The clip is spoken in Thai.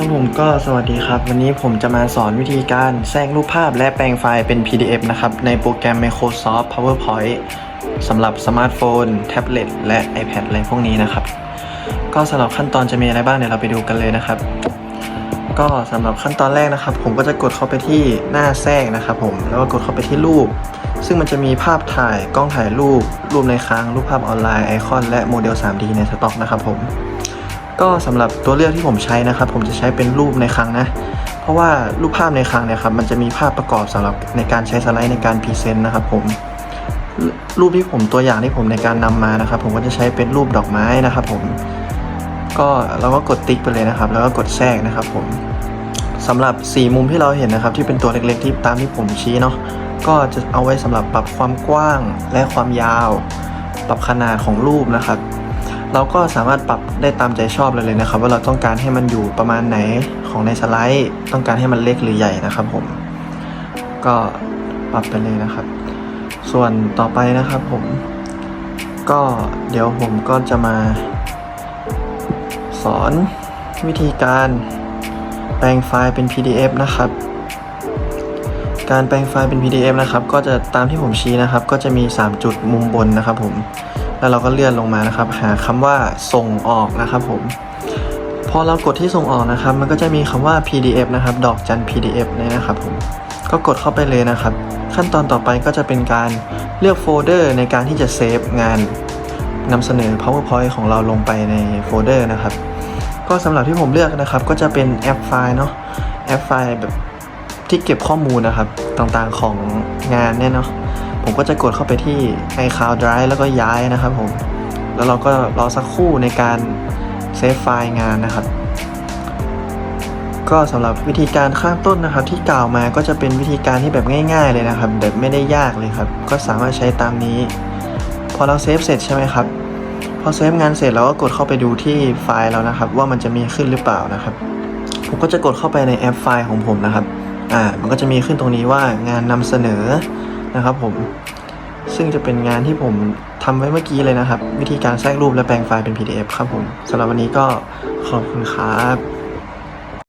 ครับผมก็สวัสดีครับ วันนี้ผมจะมาสอนวิธีการแทรกรูปภาพและแปลงไฟล์เป็น PDF นะครับ ในโปรแกรม Microsoft PowerPoint สำหรับสมาร์ทโฟน แท็บเล็ตและ iPad อะไรพวกนี้นะครับ ก็สำหรับขั้นตอนจะมีอะไรบ้างเดี๋ยวเราไปดูกันเลยนะครับ ก็สำหรับขั้นตอนแรกนะครับ ผมก็จะกดเข้าไปที่หน้าแทรกนะครับ ผมแล้วก็กดเข้าไปที่รูป ซึ่งมันจะมีภาพถ่ายกล้องถ่ายรูป รูปในค้างรูปภาพออนไลน์ไอคอนและโมเดล 3D ในสต็อกนะครับผม ก็สำหรับตัวเลือกที่ผมใช้นะครับ ผมจะใช้เป็นรูปในครั้งนะ เพราะว่ารูปภาพในครั้งเนี่ยครับมันจะมีภาพประกอบสำหรับในการใช้สไลด์ในการพรีเซนต์นะครับผมรูปที่ผมตัวอย่างที่ผมในการนำมานะครับ ผมก็จะใช้เป็นรูปดอกไม้นะครับ ผมก็เราก็กดติ๊กไปเลยนะครับ แล้วก็กดแทรกนะครับ ผมสำหรับ 4 มุมที่เราเห็นนะครับ ที่เป็นตัวเล็กๆที่ตามที่ผมชี้เนาะก็จะเอาไว้สำหรับปรับความกว้างและความยาว ปรับขนาดของรูปนะครับ เราก็สามารถปรับได้ตามใจชอบเลยเลยนะครับ ว่าเราต้องการให้มันอยู่ประมาณไหนของในสไลด์ ต้องการให้มันเล็กหรือใหญ่นะครับผม ก็ปรับไปเลยนะครับ ส่วนต่อไปนะครับผม ก็เดี๋ยวผมก็จะมา สอนวิธีการแปลงไฟล์เป็น PDF นะครับ การแปลงไฟล์เป็น PDF นะครับ ก็จะตามที่ผมชี้นะครับ ก็จะมี 3 จุดมุมบนนะครับผม แล้วเราก็เลื่อนลงมานะครับ หาคำว่าส่งออกนะครับผม พอเรากดที่ส่งออกนะครับ มันก็จะมีคำว่า PDF นะครับ ดอกจัน PDF เนี่ยนะครับผม ก็กดเข้าไปเลยนะครับ ขั้นตอนต่อไปก็จะเป็นการเลือกโฟลเดอร์ในการที่จะเซฟงานนำเสนอ PowerPoint ของเราลงไปในโฟลเดอร์นะครับ ก็สำหรับที่ผมเลือกนะครับ ก็จะเป็นแอปไฟล์เนาะ แอปไฟล์แบบที่เก็บข้อมูลนะครับ ต่างๆของงานเนี่ยเนาะ ผมก็จะกดเข้าไปที่ iCloud Drive แล้วก็ย้ายนะครับผม แล้วเราก็รอสักครู่ในการเซฟไฟล์งานนะครับ ก็สำหรับวิธีการข้างต้นนะครับ ที่กล่าวมาก็จะเป็นวิธีการที่แบบง่าย ๆ เลยนะครับแบบไม่ได้ยากเลยครับ ก็สามารถใช้ตามนี้ พอเราเซฟเสร็จใช่ไหมครับ พอเซฟงานเสร็จเราก็กดเข้าไปดูที่ไฟล์แล้วนะครับ ว่ามันจะมีขึ้นหรือเปล่านะครับ ผมก็จะกดเข้าไปในแอปไฟล์ของผมนะครับ อ่า มันก็จะมีขึ้นตรงนี้ว่างานนำเสนอ นะครับผม ซึ่งจะเป็นงานที่ผมทำไว้เมื่อกี้เลยนะครับ วิธีการแทรกรูปและแปลงไฟล์เป็น PDF ครับผมสำหรับวันนี้ก็ขอบคุณครับ